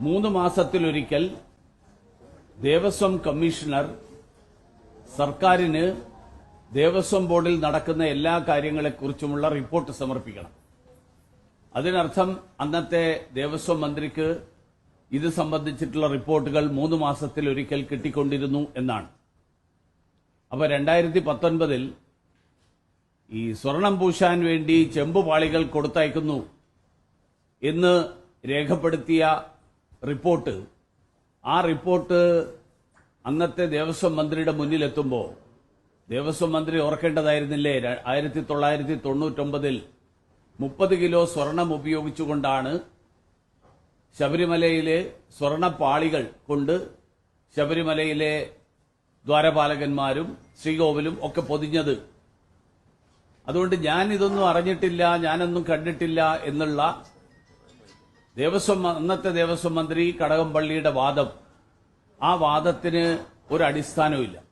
മൂന്ന് മാസത്തിലൊരിക്കൽ ദേവസ്വം കമ്മീഷണർ സർക്കാരിന് ദേവസ്വം ബോർഡിൽ നടക്കുന്ന എല്ലാ കാര്യങ്ങളെക്കുറിച്ചുമുള്ള റിപ്പോർട്ട് സമർപ്പിക്കണം. അതിനർത്ഥം അന്നത്തെ ദേവസ്വം മന്ത്രിക്ക് ഇത് സംബന്ധിച്ചിട്ടുള്ള റിപ്പോർട്ടുകൾ മൂന്ന് മാസത്തിൽ ഒരിക്കൽ കിട്ടിക്കൊണ്ടിരുന്നു എന്നാണ്. അപ്പോൾ രണ്ടായിരത്തി പത്തൊൻപതിൽ ഈ സ്വർണം പൂശാൻ വേണ്ടി ചെമ്പുപാളികൾ കൊടുത്തയക്കുന്നു എന്ന് രേഖപ്പെടുത്തിയ റിപ്പോർട്ട്. ആ റിപ്പോർട്ട് അന്നത്തെ ദേവസ്വം മന്ത്രിയുടെ മുന്നിലെത്തുമ്പോൾ ദേവസ്വം മന്ത്രി ഓർക്കേണ്ടതായിരുന്നില്ലേ? ആയിരത്തി തൊള്ളായിരത്തി തൊണ്ണൂറ്റൊമ്പതിൽ മുപ്പത് കിലോ സ്വർണം ഉപയോഗിച്ചുകൊണ്ടാണ് ശബരിമലയിലെ സ്വർണപ്പാളികൾ കൊണ്ട് ശബരിമലയിലെ ദ്വാരപാലകന്മാരും ശ്രീകോവിലും ഒക്കെ പൊതിഞ്ഞത്. അതുകൊണ്ട് ഞാൻ ഇതൊന്നും അറിഞ്ഞിട്ടില്ല ഞാനൊന്നും കണ്ടിട്ടില്ല എന്നുള്ള ദേവസ്വം അന്നത്തെ ദേവസ്വം മന്ത്രി കടകംപള്ളിയുടെ വാദം. ആ വാദത്തിന് ഒരു അടിസ്ഥാനവുമില്ല.